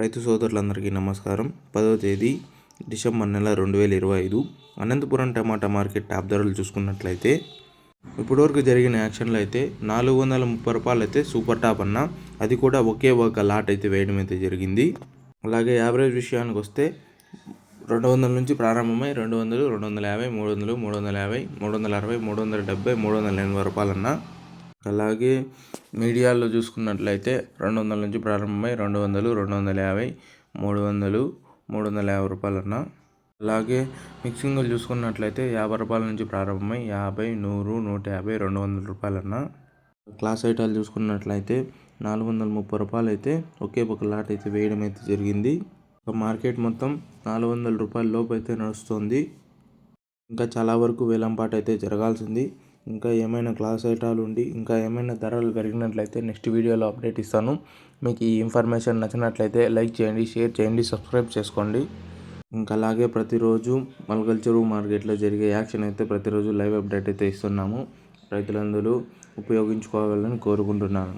రైతు సోదరులందరికీ నమస్కారం. పదవ తేదీ డిసెంబర్ నెల రెండు వేల ఇరవై ఐదు. అనంతపురం టమాటా మార్కెట్ టాప్ ధరలు చూసుకున్నట్లయితే ఇప్పటివరకు జరిగిన యాక్షన్లో అయితే నాలుగు వందల ముప్పై రూపాయలు అయితే సూపర్ టాప్ అన్న అది కూడా ఒకే ఒక లాట్ అయితే వేయడం అయితే జరిగింది. అలాగే యావరేజ్ విషయానికి వస్తే రెండు వందల నుంచి ప్రారంభమై రెండు వందలు రెండు వందల యాభై మూడు వందలు మూడు వందల యాభై మూడు వందల అరవై మూడు వందల డెబ్బై మూడు వందల ఎనభై రూపాయలన్నా అలాగే మీడియాలో చూసుకున్నట్లయితే రెండు వందల నుంచి ప్రారంభమై రెండు వందలు రెండు వందల యాభై మూడు వందలు మూడు వందల యాభై రూపాయలన్న. అలాగే మిక్సింగ్లు చూసుకున్నట్లయితే యాభై రూపాయల నుంచి ప్రారంభమై యాభై నూరు నూట యాభై రెండు వందల రూపాయలన్న. క్లాస్ ఐటాలు చూసుకున్నట్లయితే నాలుగు వందల ముప్పై రూపాయలు అయితే ఒకే ఒక లాట్ అయితే వేయడం అయితే జరిగింది. మార్కెట్ మొత్తం నాలుగు వందల రూపాయల లోపు అయితే నడుస్తుంది. ఇంకా చాలా వరకు వేలంపాట అయితే జరగాల్సింది. ఇంకా ఏమైనా క్లాస్ ఐటాలు ఉండి ఇంకా ఏమైనా ధరలు పెరిగినట్లయితే నెక్స్ట్ వీడియోలో అప్డేట్ ఇస్తాను. మీకు ఈ ఇన్ఫర్మేషన్ నచ్చినట్లయితే లైక్ చేయండి షేర్ చేయండి సబ్స్క్రైబ్ చేసుకోండి. ఇంకా అలాగే ప్రతిరోజు మల్కల్చరు మార్కెట్లో జరిగే యాక్షన్ అయితే ప్రతిరోజు లైవ్ అప్డేట్ అయితే ఇస్తున్నాము. రైతులందరూ ఉపయోగించుకోవాలని కోరుకుంటున్నాను.